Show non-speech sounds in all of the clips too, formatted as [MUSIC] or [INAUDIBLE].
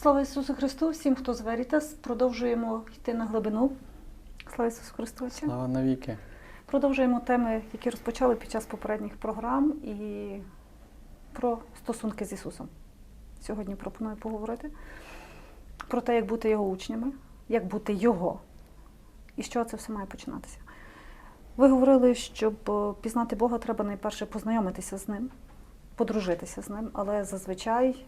Слава Ісусу Христу! Всім, хто з Верітас, продовжуємо йти на глибину. Слава Ісусу Христу! Слава навіки. Продовжуємо теми, які розпочали під час попередніх програм, і про стосунки з Ісусом. Сьогодні пропоную поговорити про те, як бути Його учнями, як бути Його, і з чого це все має починатися. Ви говорили, щоб е, пізнати Бога, треба найперше познайомитися з ним, подружитися з ним, але зазвичай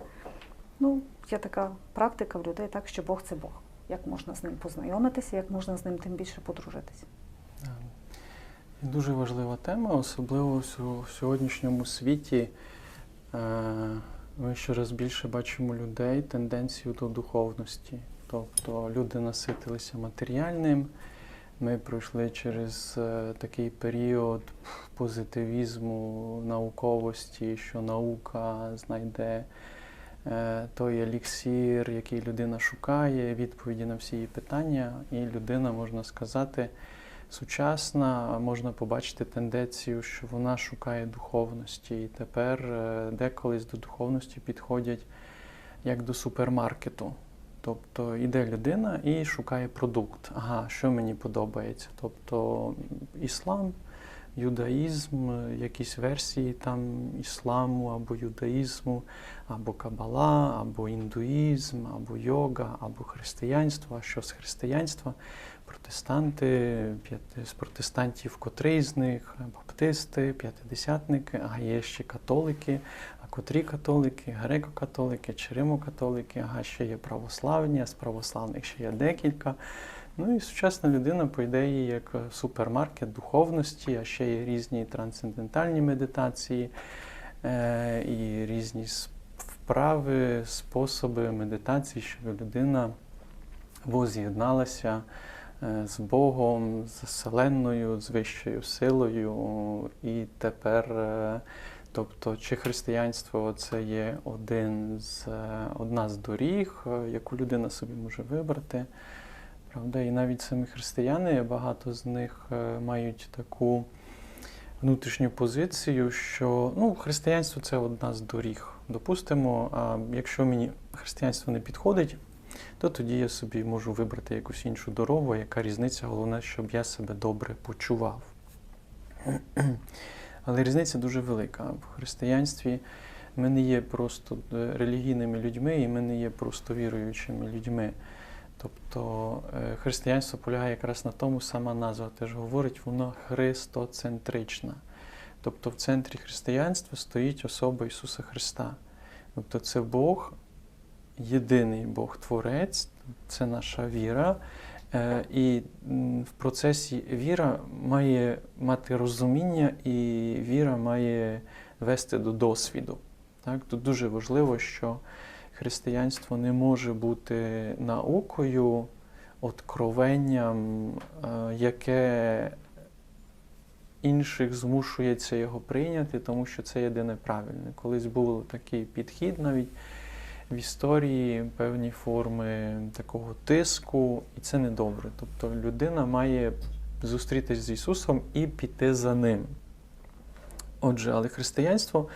ну, є така практика в людей, так, що Бог це Бог. Як можна з ним познайомитися, як можна з ним тим більше подружитися. І Дуже важлива тема, особливо в сьогоднішньому світі. Е, Ми щораз більше бачимо людей тенденцію до духовності. Тобто люди наситилися матеріальним. Ми пройшли через е, такий період позитивізму, науковості, що наука знайде е, той еліксір, який людина шукає, відповіді на всі її питання, і людина, можна сказати, сучасна, можна побачити тенденцію, що вона шукає духовності. І тепер е, деколись до духовності підходять як до супермаркету. Тобто йде людина і шукає продукт. Ага, що мені подобається. Тобто іслам, юдаїзм, якісь версії там ісламу або юдаїзму, або кабала, або індуїзм, або йога, або християнство. А що з християнства? Протестанти, з протестантів котрий з них, баптисти, п'ятидесятники, а є ще католики, а котрі католики, греко-католики, чи римо-католики, ага, ще є православні, а з православних ще є декілька. Ну і сучасна людина, по ідеї, як е, супермаркет духовності, а ще є різні трансцендентальні медитації е, і різні вправи, способи медитації, щоб людина воз'єдналася е, з Богом, з Вселенною, з вищою силою. І тепер, тобто, чи християнство це є один з, одна з доріг, яку людина собі може вибрати. Правда, і навіть самі християни, багато з них е, мають таку внутрішню позицію, що ну, християнство це одна з доріг. Допустимо, а якщо мені християнство не підходить, то тоді я собі можу вибрати якусь іншу дорогу, яка різниця, головне, щоб я себе добре почував. [CLEARS THROAT] Але різниця дуже велика. В християнстві ми не є просто е, релігійними людьми, і ми не є просто віруючими людьми. Тобто е, християнство полягає якраз на тому, сама назва теж говорить, воно христоцентрична. Тобто в центрі християнства стоїть особа Ісуса Христа. Тобто це Бог, єдиний Бог Творець, це наша віра. Е, І в процесі віра має мати розуміння, і віра має вести до досвіду. Так? Тут дуже важливо, що християнство не може бути наукою, откровенням, е, яке інших змушується його прийняти, тому що це єдине правильне. Колись був такий підхід навіть в історії певні форми такого тиску, і це не добре. Тобто людина має зустрітися з Ісусом і піти за ним. Отже, але християнство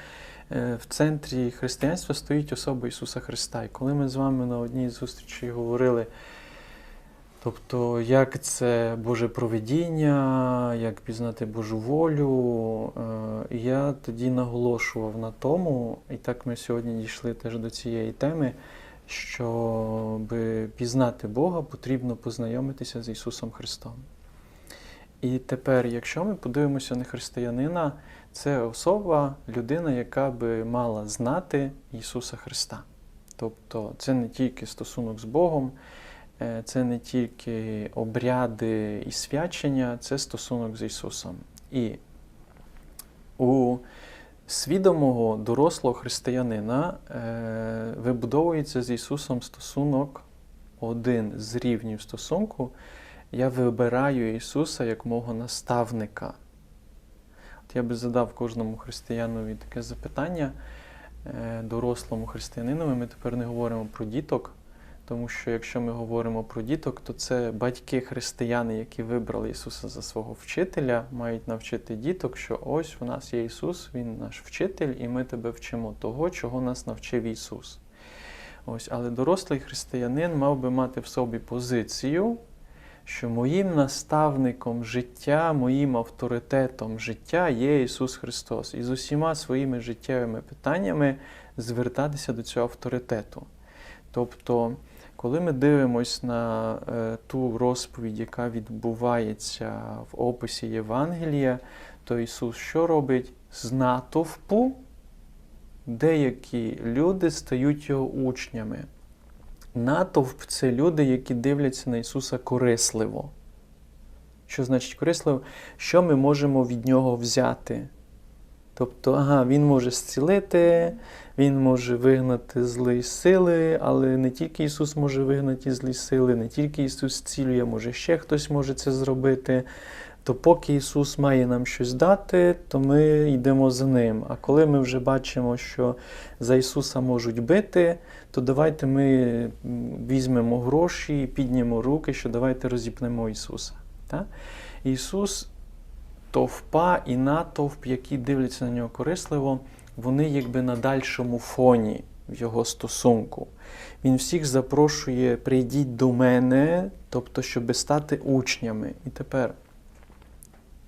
в центрі християнства стоїть особа Ісуса Христа. І коли ми з вами на одній зустрічі говорили, тобто, як це Боже провидіння, як пізнати Божу волю, е, я тоді наголошував на тому, і так ми сьогодні дійшли теж до цієї теми, щоб пізнати Бога, потрібно познайомитися з Ісусом Христом. І тепер, якщо ми подивимося на християнина, це особа, людина, яка би мала знати Ісуса Христа. Тобто це не тільки стосунок з Богом, е, це не тільки обряди і свячення, це стосунок з Ісусом. І у свідомого дорослого християнина е, вибудовується з Ісусом стосунок, один з рівнів стосунку. Я вибираю Ісуса як мого наставника. Я би задав кожному християнові таке запитання, е, дорослому християнинові. Ми тепер не говоримо про діток, тому що якщо ми говоримо про діток, то це батьки християни, які вибрали Ісуса за свого вчителя, мають навчити діток, що ось у нас є Ісус, Він наш вчитель, і ми тебе вчимо того, чого нас навчив Ісус. Ось, але дорослий християнин мав би мати в собі позицію, що моїм наставником життя, моїм авторитетом життя є Ісус Христос. І з усіма своїми життєвими питаннями звертатися до цього авторитету. Тобто, коли ми дивимось на е, ту розповідь, яка відбувається в описі Євангелія, то Ісус що робить? З натовпу деякі люди стають його учнями. Натовп це люди, які дивляться на Ісуса корисливо. Що значить корисливо? Що ми можемо від Нього взяти? Тобто, ага, Він може зцілити, Він може вигнати злі сили, але не тільки Ісус може вигнати злі сили, не тільки Ісус зцілює, може ще хтось може це зробити. То поки Ісус має нам щось дати, то ми йдемо за Ним. А коли ми вже бачимо, що за Ісуса можуть бити, то давайте ми візьмемо гроші і піднімемо руки, що давайте розіпнемо Ісуса. Так? Ісус, товпа і натовп, які дивляться на нього корисливо, вони якби на дальшому фоні в його стосунку. Він всіх запрошує, прийдіть до мене, тобто, щоб стати учнями. І тепер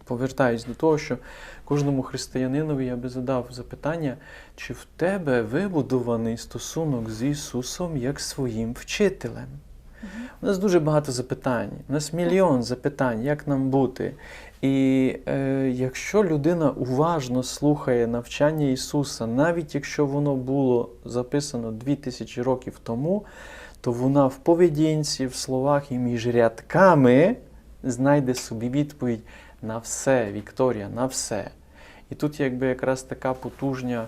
повертаюсь до того, що кожному християнинові я би задав запитання, чи в тебе вибудований стосунок з Ісусом як своїм вчителем? У нас дуже багато запитань, у нас мільйон запитань, як нам бути. І е, якщо людина уважно слухає навчання Ісуса, навіть якщо воно було записано 2000 років тому, то вона в поведінці, в словах і між рядками знайде собі відповідь на все, Вікторія, на все. І тут якби якраз така потужня,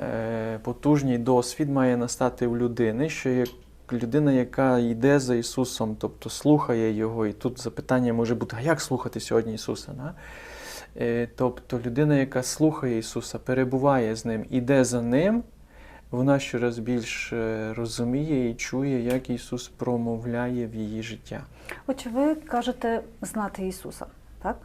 е, потужний досвід має настати у людини, що як людина, яка йде за Ісусом, тобто слухає Його, і тут запитання може бути, а як слухати сьогодні Ісуса? Да? Е, Тобто людина, яка слухає Ісуса, перебуває з Ним, іде за Ним, вона щораз більш е, розуміє і чує, як Ісус промовляє в її життя. Отже, ви кажете знати Ісуса. Так?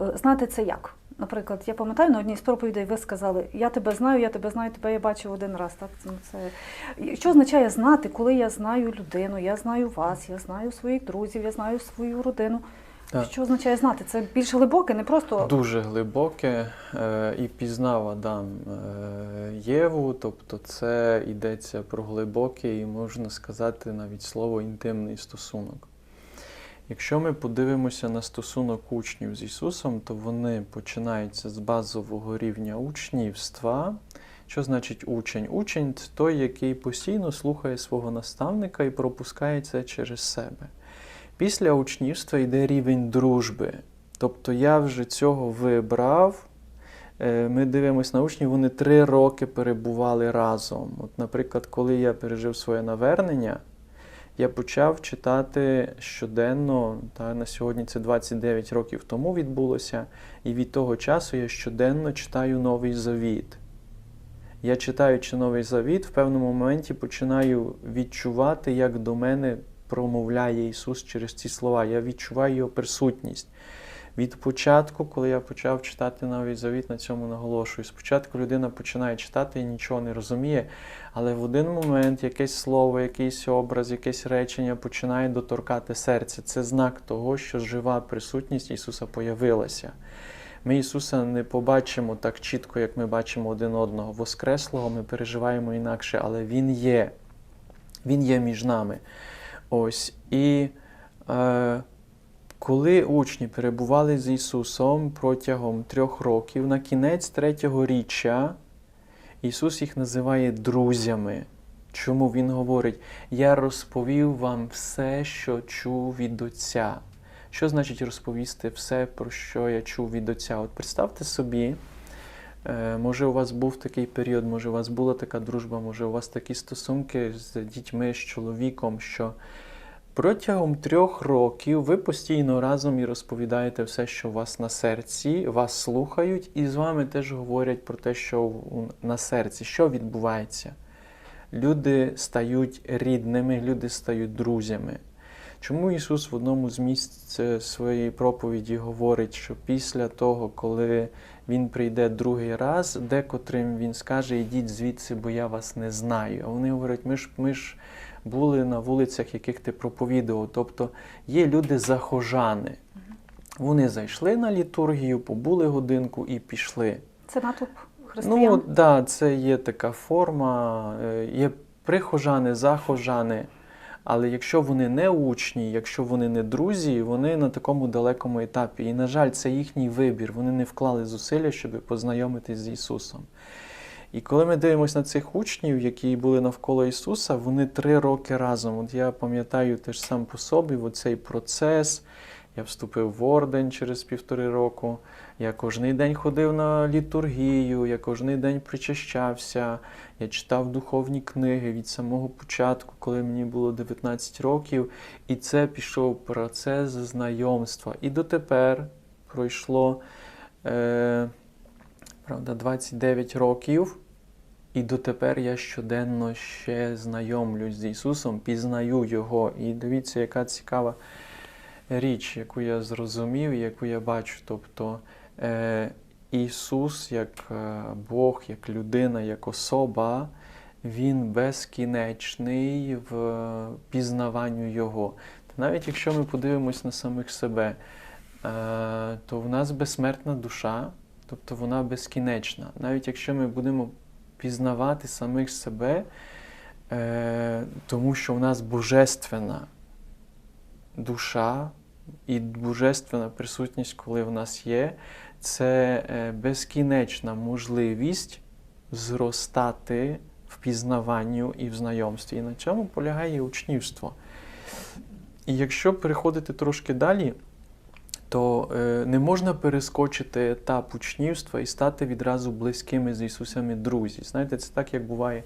Е, Знати це як? Наприклад, я пам'ятаю на одній з проповідей ви сказали, я тебе знаю, я тебе знаю, тебе я бачив один раз. Так? Це. Що означає знати, коли я знаю людину, я знаю вас, я знаю своїх друзів, я знаю свою родину. Так. Що означає знати? Це більш глибоке, не просто Дуже глибоке е, і пізнав Адам е, Єву, тобто це йдеться про глибокий і можна сказати навіть слово інтимний стосунок. Якщо ми подивимося на стосунок учнів з Ісусом, то вони починаються з базового рівня учнівства. Що значить учень? Учень це той, який постійно слухає свого наставника і пропускає це через себе. Після учнівства йде рівень дружби. Тобто я вже цього вибрав. Е, Ми дивимося на учнів, вони три роки перебували разом. От, наприклад, коли я пережив своє навернення, я почав читати щоденно, та на сьогодні це 29 років тому відбулося, і від того часу я щоденно читаю Новий Завіт. Я читаючи Новий Завіт, в певному моменті починаю відчувати, як до мене промовляє Ісус через ці слова. Я відчуваю Його присутність. Від початку, коли я почав читати Новий Завіт, на цьому наголошую. Спочатку людина починає читати і нічого не розуміє, але в один момент якесь слово, якийсь образ, якесь речення починає доторкати серце. Це знак того, що жива присутність Ісуса появилася. Ми Ісуса не побачимо так чітко, як ми бачимо один одного. Воскреслого ми переживаємо інакше, але Він є. Він є між нами. Ось. І е, коли учні перебували з Ісусом протягом трьох років, на кінець третього річчя Ісус їх називає друзями. Чому Він говорить: Я розповів вам все, що чув від Отця. Що значить розповісти все, про що я чув від Отця? От представте собі, е, може, у вас був такий період, може, у вас була така дружба, може, у вас такі стосунки з дітьми, з чоловіком, що протягом трьох років ви постійно разом і розповідаєте все, що у вас на серці, вас слухають, і з вами теж говорять про те, що на серці, що відбувається. Люди стають рідними, люди стають друзями. Чому Ісус в одному з місць е, своєї проповіді говорить, що після того, коли Він прийде другий раз, декотрим він скаже, ідіть звідси, бо я вас не знаю. А вони говорять, ми ж, ми ж були на вулицях, яких ти проповідував. Тобто є люди захожани. Вони зайшли на літургію, побули годинку і пішли. Це натовп християн. Ну, так, да, це є така форма, е, є прихожани, захожани. Але якщо вони не учні, якщо вони не друзі, вони на такому далекому етапі. І, на жаль, це їхній вибір. Вони не вклали зусилля, щоб познайомитись з Ісусом. І коли ми дивимося на цих учнів, які були навколо Ісуса, вони три роки разом. От я пам'ятаю теж сам по собі оцей процес. Я вступив в орден через півтори року. Я кожен день ходив на літургію, я кожен день причащався, я читав духовні книги від самого початку, коли мені було 19 років. І це пішов процес знайомства. І дотепер пройшло е, правда, 29 років. І дотепер я щоденно ще знайомлюсь з Ісусом, пізнаю Його. І дивіться, яка цікава річ, яку я зрозумів, яку я бачу. Тобто е, Ісус, як е, Бог, як людина, як особа, Він безкінечний в пізнаванню Його. Навіть якщо ми подивимось на самих себе, е, то в нас безсмертна душа, тобто вона безкінечна. Навіть якщо ми будемо пізнавати самих себе, е, тому що в нас божественна душа і божественна присутність, коли в нас є, це е, безкінечна можливість зростати в пізнаванню і в знайомстві. І на цьому полягає учнівство. І якщо переходити трошки далі, то е, не можна перескочити етап учнівства і стати відразу близькими з Ісусами друзі. Знаєте, це так, як буває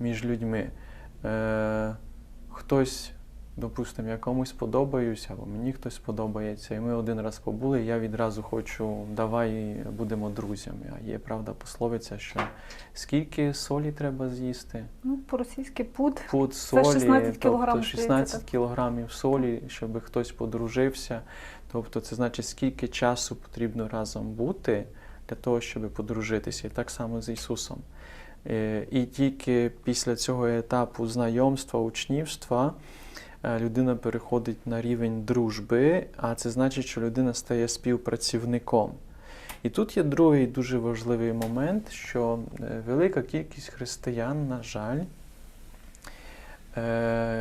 між людьми. Е, хтось, допустимо, я комусь подобаюся, або мені хтось подобається, і ми один раз побули, і я відразу хочу, давай будемо друзями. А є правда пословиця, що скільки солі треба з'їсти? Ну, по-російськи пуд. Пуд Це солі, 16 кілограм, тобто 16 кілограмів солі, щоб хтось подружився. Тобто це значить, скільки часу потрібно разом бути для того, щоб подружитися. І так само з Ісусом. Е, І тільки після цього етапу знайомства, учнівства е, людина переходить на рівень дружби, а це значить, що людина стає співпрацівником. І тут є другий дуже важливий момент, що е, велика кількість християн, на жаль,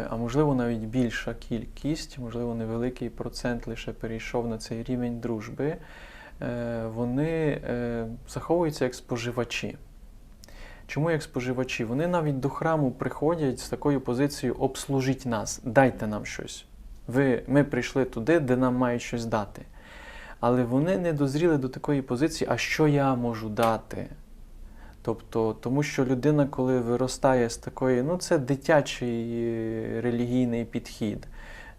а можливо навіть більша кількість, можливо, невеликий процент лише перейшов на цей рівень дружби, е, вони е, заховуються як споживачі. Чому як споживачі? Вони навіть до храму приходять з такою позицією обслужіть нас, дайте нам щось. Ви, Ми прийшли туди, де нам мають щось дати. Але вони не дозріли до такої позиції, а що я можу дати? Тобто, тому що людина, коли виростає з такої, ну це дитячий е, релігійний підхід.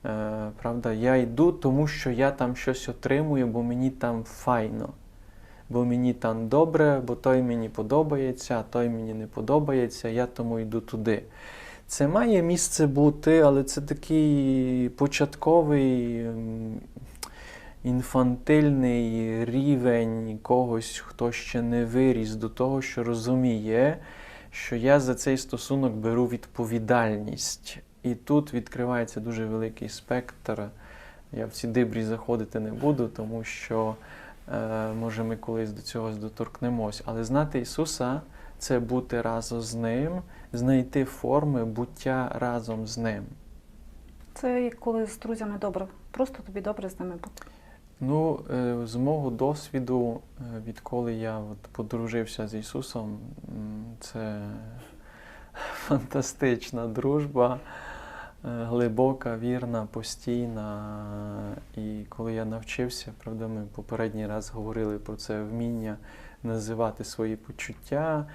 Е, правда, я йду, тому що я там щось отримую, бо мені там файно. Бо мені там добре, бо той мені подобається, а той мені не подобається, я тому йду туди. Це має місце бути, але це такий початковий інфантильний рівень когось, хто ще не виріс до того, що розуміє, що я за цей стосунок беру відповідальність. І тут відкривається дуже великий спектр. Я в ці дибрі заходити не буду, тому що е, може ми колись до цього доторкнемось. Але знати Ісуса це бути разом з Ним, знайти форми буття разом з Ним. Це коли з друзями добре. Просто тобі добре з ними бути. Ну, е, з мого досвіду, е, відколи я от подружився з Ісусом, це [LAUGHS] фантастична дружба, е, глибока, вірна, постійна. І коли я навчився, правда, ми попередній раз говорили про це вміння називати свої почуття,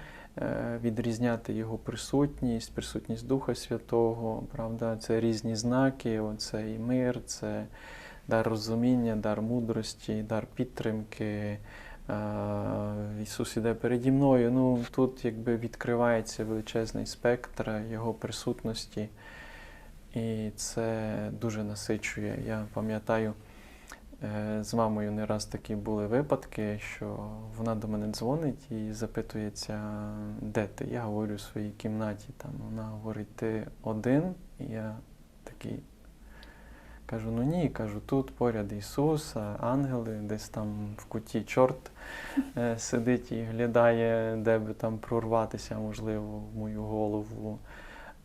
відрізняти його присутність, присутність Духа Святого, правда, це різні знаки, оце і мир, це дар розуміння, дар мудрості, дар підтримки. Ісус іде переді мною. Ну, тут якби відкривається величезний спектр Його присутності, і це дуже насичує. Я пам'ятаю, Е, З мамою не раз такі були випадки, що вона до мене дзвонить і запитується, де ти? Я говорю в своїй кімнаті. Там вона говорить, ти один? І я такий кажу, ну ні, кажу, тут поряд Ісус, ангели, десь там в куті чорт е, [LAUGHS] сидить і глядає, де би там прорватися, можливо, в мою голову.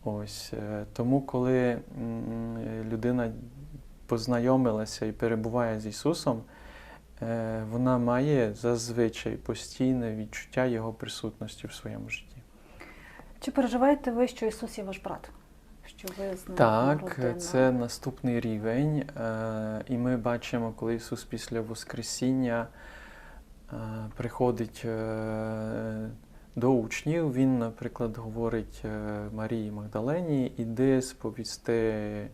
Ось е, тому, коли людина познайомилася і перебуває з Ісусом, е, вона має зазвичай постійне відчуття Його присутності в своєму житті. Чи переживаєте ви, що Ісус є ваш брат? Що ви з ним Так, родина? це наступний рівень. е, І ми бачимо, коли Ісус після Воскресіння е, приходить е, до учнів, Він, наприклад, говорить Марії Магдалені, іди сповісти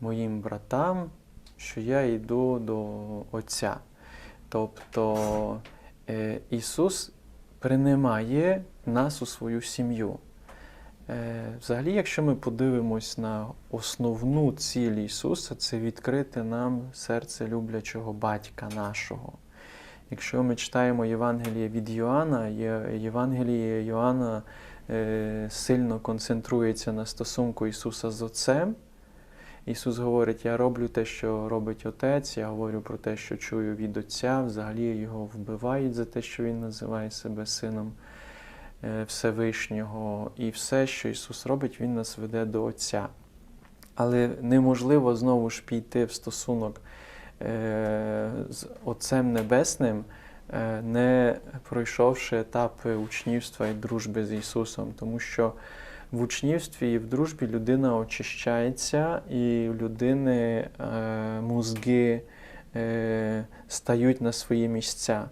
моїм братам, що я йду до Отця. Тобто Ісус приймає нас у свою сім'ю. Е, Взагалі, якщо ми подивимось на основну ціль Ісуса, це відкрити нам серце люблячого батька нашого. Якщо ми читаємо Євангеліє від Йоанна, Євангеліє Йоанна е, сильно концентрується на стосунку Ісуса з Отцем. Ісус говорить: Я роблю те, що робить Отець, я говорю про те, що чую від Отця. Взагалі його вбивають за те, що Він називає себе сином Всевишнього. І все, що Ісус робить, Він нас веде до Отця. Але неможливо знову ж піти в стосунок е, з Отцем Небесним, е, не пройшовши етапи учнівства і дружби з Ісусом, тому що в учнівстві і в дружбі людина очищається, і у людини е, мозги е, стають на свої місця.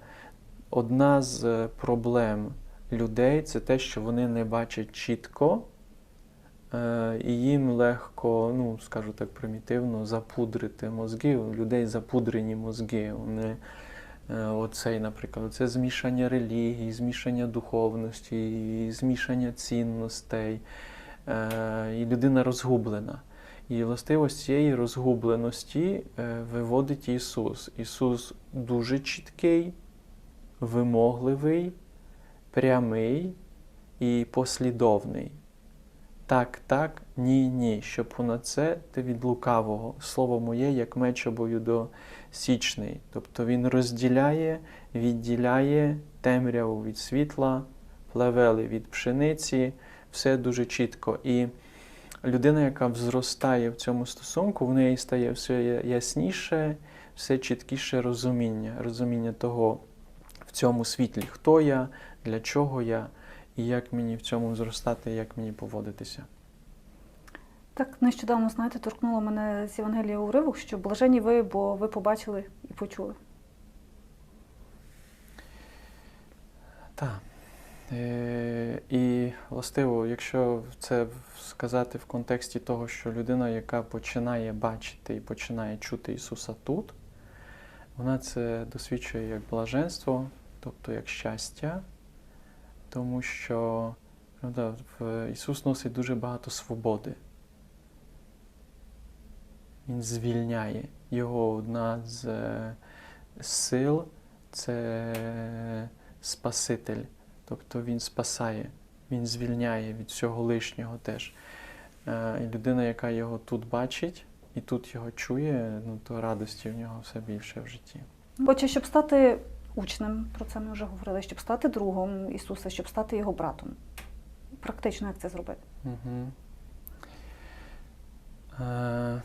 Одна з е, проблем людей це те, що вони не бачать чітко, е, і їм легко, ну скажу так примітивно, запудрити мозги. У людей запудрені мозги. Вони Е, Оцей, наприклад, це змішання релігій, змішання духовності, змішання цінностей. Е, І людина розгублена. І властивість цієї розгубленості виводить Ісус. Ісус дуже чіткий, вимогливий, прямий і послідовний. Так, так, ні, ні. Що понад це ти від лукавого. Слово моє, як меч обою до січний. Тобто він розділяє, відділяє темряву від світла, плевели від пшениці, все дуже чітко. І людина, яка взростає в цьому стосунку, в неї стає все ясніше, все чіткіше розуміння, розуміння того в цьому світлі, хто я, для чого я і як мені в цьому зростати, як мені поводитися. Так, нещодавно, знаєте, торкнуло мене з Євангелія уривок, що блажені ви, бо ви побачили і почули. Так. Е, і властиво, якщо це сказати в контексті того, що людина, яка починає бачити і починає чути Ісуса тут, вона це досвідчує як блаженство, тобто як щастя, тому що правда, в- Ісус носить дуже багато свободи. Він звільняє. Його одна з е, сил це Спаситель. Тобто він спасає, він звільняє від всього лишнього теж. Е, І людина, яка його тут бачить і тут його чує, ну то радості в нього все більше в житті. Отже, щоб стати учнем, про це ми вже говорили, щоб стати другом Ісуса, щоб стати його братом. Практично як це зробити? Угу. Е,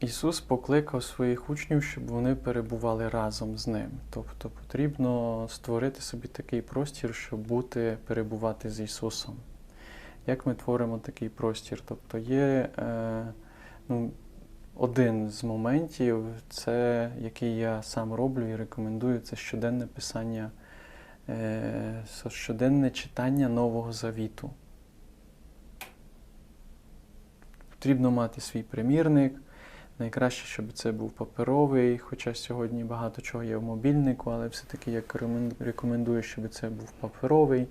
Ісус покликав своїх учнів, щоб вони перебували разом з ним. Тобто потрібно створити собі такий простір, щоб бути, перебувати з Ісусом. Як ми творимо такий простір? Тобто є е, ну, один з моментів, це який я сам роблю і рекомендую, це щоденне писання, е, щоденне читання Нового Завіту. Потрібно мати свій примірник. Найкраще, щоб це був паперовий, хоча сьогодні багато чого є в мобільнику, але все-таки я рекомендую, щоб це був паперовий.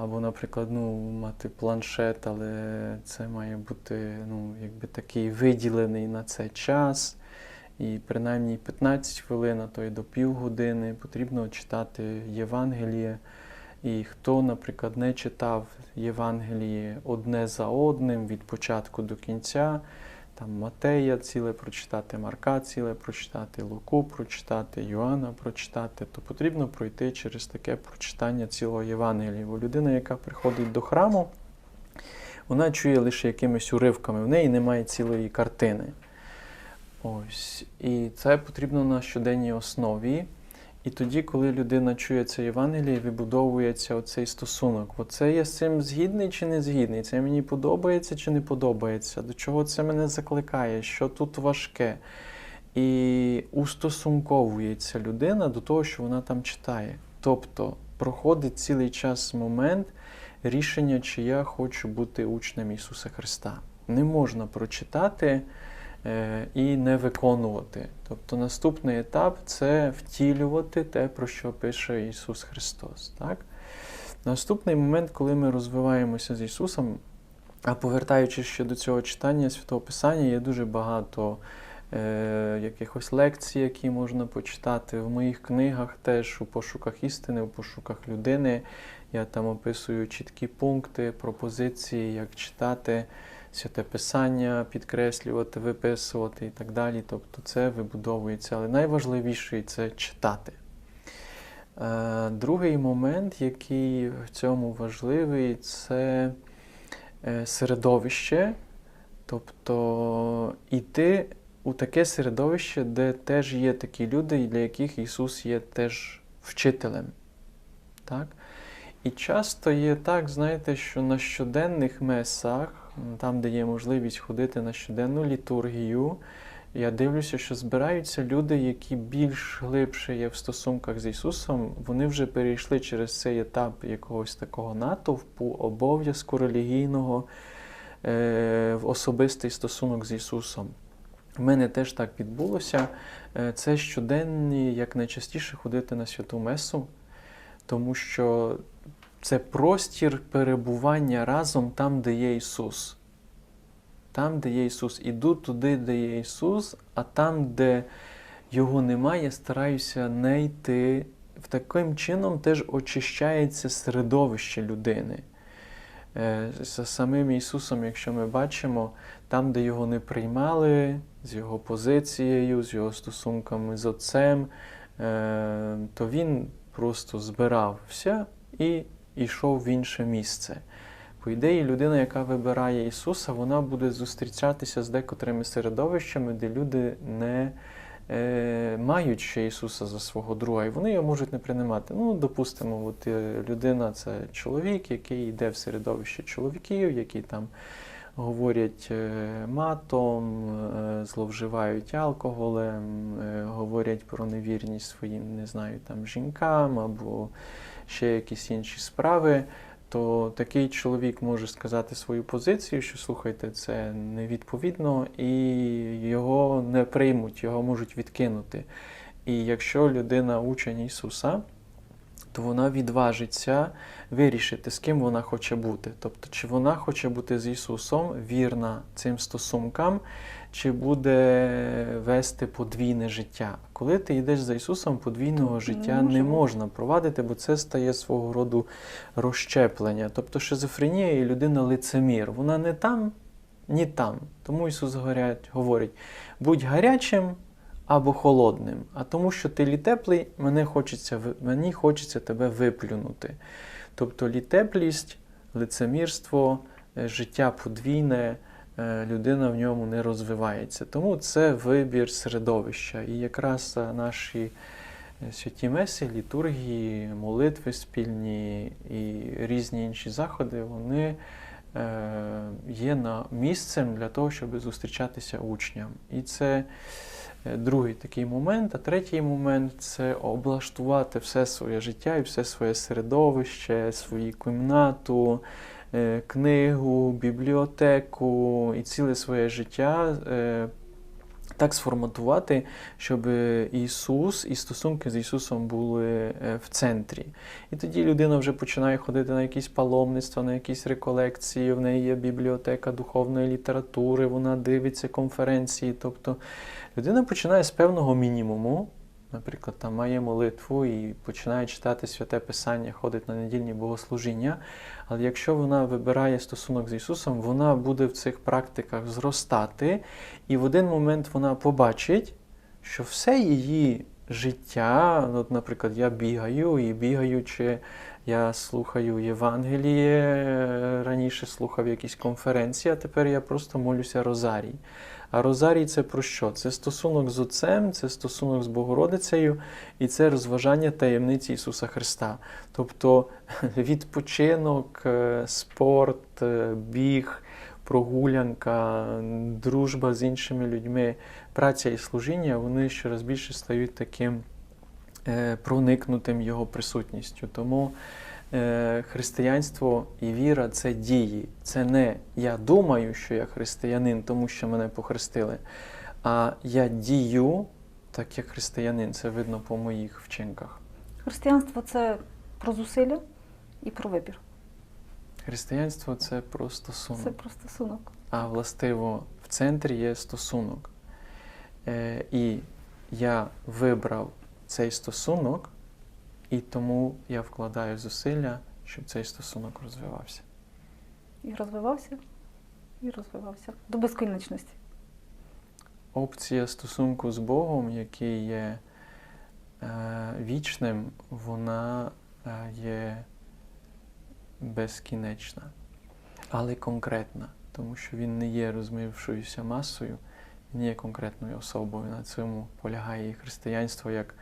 Або, наприклад, ну, мати планшет, але це має бути ну, якби такий виділений на це час. І принаймні 15 хвилин, а то й до півгодини потрібно читати Євангеліє. І хто, наприклад, не читав Євангеліє одне за одним від початку до кінця, там Матея ціле прочитати, Марка ціле прочитати, Луку прочитати, Йоанна прочитати, то потрібно пройти через таке прочитання цілого Євангелія. Бо людина, яка приходить до храму, вона чує лише якимись уривками, в неї немає цілої картини. Ось. І це потрібно на щоденній основі. І тоді, коли людина чує це Євангеліє, вибудовується оцей стосунок. Оце я з цим згідний чи не згідний? Це мені подобається чи не подобається? До чого це мене закликає? Що тут важке? І устосунковується людина до того, що вона там читає. Тобто проходить цілий час момент рішення, чи я хочу бути учнем Ісуса Христа. Не можна прочитати і не виконувати. Тобто наступний етап це втілювати те, про що пише Ісус Христос. Так? Наступний момент, коли ми розвиваємося з Ісусом, а повертаючись ще до цього читання Святого Писання, є дуже багато е, якихось лекцій, які можна почитати. В моїх книгах теж у пошуках істини, у пошуках людини. Я там описую чіткі пункти, пропозиції, як читати святе писання, підкреслювати, виписувати і так далі. Тобто це вибудовується. Але найважливіше це читати. Е, Другий момент, який в цьому важливий, це е, середовище. Тобто йти у таке середовище, де теж є такі люди, для яких Ісус є теж вчителем. Так? І часто є так, знаєте, що на щоденних месах, там, де є можливість ходити на щоденну літургію, я дивлюся, що збираються люди, які більш глибше є в стосунках з Ісусом, вони вже перейшли через цей етап якогось такого натовпу, обов'язку релігійного е, в особистий стосунок з Ісусом. У мене теж так відбулося. Е, Це щоденні, як найчастіше ходити на святу Месу, тому що це простір перебування разом там, де є Ісус. Там, де є Ісус. Іду туди, де є Ісус, а там, де Його немає, стараюся не йти. В таким чином теж очищається середовище людини. Е, За самим Ісусом, якщо ми бачимо, там, де його не приймали, з його позицією, з його стосунками з Отцем, е, то він просто збирався і йшов в інше місце. По ідеї, людина, яка вибирає Ісуса, вона буде зустрічатися з декотрими середовищами, де люди не е, мають ще Ісуса за свого друга, і вони його можуть не приймати. Ну, допустимо, от е, людина це чоловік, який йде в середовище чоловіків, які там говорять е, матом, е, зловживають алкоголем, говорять про невірність своїм, не знаю, там жінкам або ще якісь інші справи. То такий чоловік може сказати свою позицію, що слухайте, це невідповідно, і його не приймуть, його можуть відкинути. І якщо людина учень Ісуса, то вона відважиться вирішити, з ким вона хоче бути. Тобто, чи вона хоче бути з Ісусом, вірна цим стосункам, чи буде вести подвійне життя. Коли ти йдеш за Ісусом, подвійного Не життя не можна провадити, бо це стає свого роду розщеплення. Тобто шизофренія і людина лицемір. Вона не там, ні там. Тому Ісус говорить: будь гарячим або холодним. А тому, що ти літеплий, мене хочеться, мені хочеться тебе виплюнути. Тобто літеплість, лицемірство, е, життя подвійне, людина в ньому не розвивається. Тому це вибір середовища. І якраз е, наші е, святі меси, літургії, молитви спільні і різні інші заходи, вони е, є на місцем для того, щоб зустрічатися учням. І це е, другий такий момент. А третій момент це облаштувати все своє життя і все своє середовище, свою кімнату, е, книгу, бібліотеку і ціле своє життя е, так сформатувати, щоб Ісус і стосунки з Ісусом були е, в центрі. І тоді людина вже починає ходити на якісь паломництва, на якісь реколекції, в неї є бібліотека духовної літератури, вона дивиться конференції. Тобто людина починає з певного мінімуму. Наприклад, там має молитву і починає читати святе Писання, ходить на недільні богослужіння. Але якщо вона вибирає стосунок з Ісусом, вона буде в цих практиках зростати, і в один момент вона побачить, що все її життя, от, наприклад, я бігаю і бігаючи, я слухаю Євангеліє, е, раніше слухав якісь конференції, а тепер я просто молюся Розарій. А Розарій це про що? Це стосунок з Отцем, це стосунок з Богородицею, і це розважання таємниці Ісуса Христа. Тобто [LAUGHS] відпочинок, е, спорт, е, біг, прогулянка, дружба з іншими людьми, праця і служіння, вони щораз більше стають таким е, проникнутим Його присутністю. Тому християнство і віра це дії. Це не я думаю, що я християнин, тому що мене похрестили, а я дію так, як християнин. Це видно по моїх вчинках. Християнство це про зусилля і про вибір. Християнство це про стосунок. Це про стосунок. А властиво в центрі є стосунок. Е, і я вибрав цей стосунок, і тому я вкладаю зусилля, щоб цей стосунок розвивався. І розвивався, і розвивався до безкінечності. Опція стосунку з Богом, який є е, вічним, вона е, є безкінечна, але конкретна, тому що він не є розмившоюся масою, він є конкретною особою. На цьому полягає і християнство як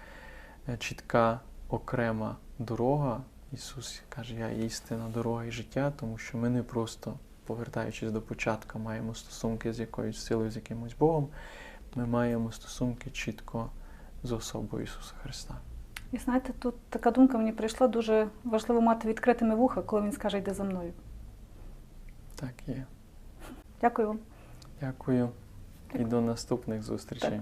е, чітка окрема дорога. Ісус каже, я істина, дорога і життя, тому що ми не просто, повертаючись до початку, маємо стосунки з якоюсь силою, з якимось Богом. Ми маємо стосунки чітко з особою Ісуса Христа. І знаєте, тут така думка мені прийшла, дуже важливо мати відкритими вуха, коли він скаже, йди за мною. Так є. Дякую вам. Дякую і до наступних зустрічей. Так.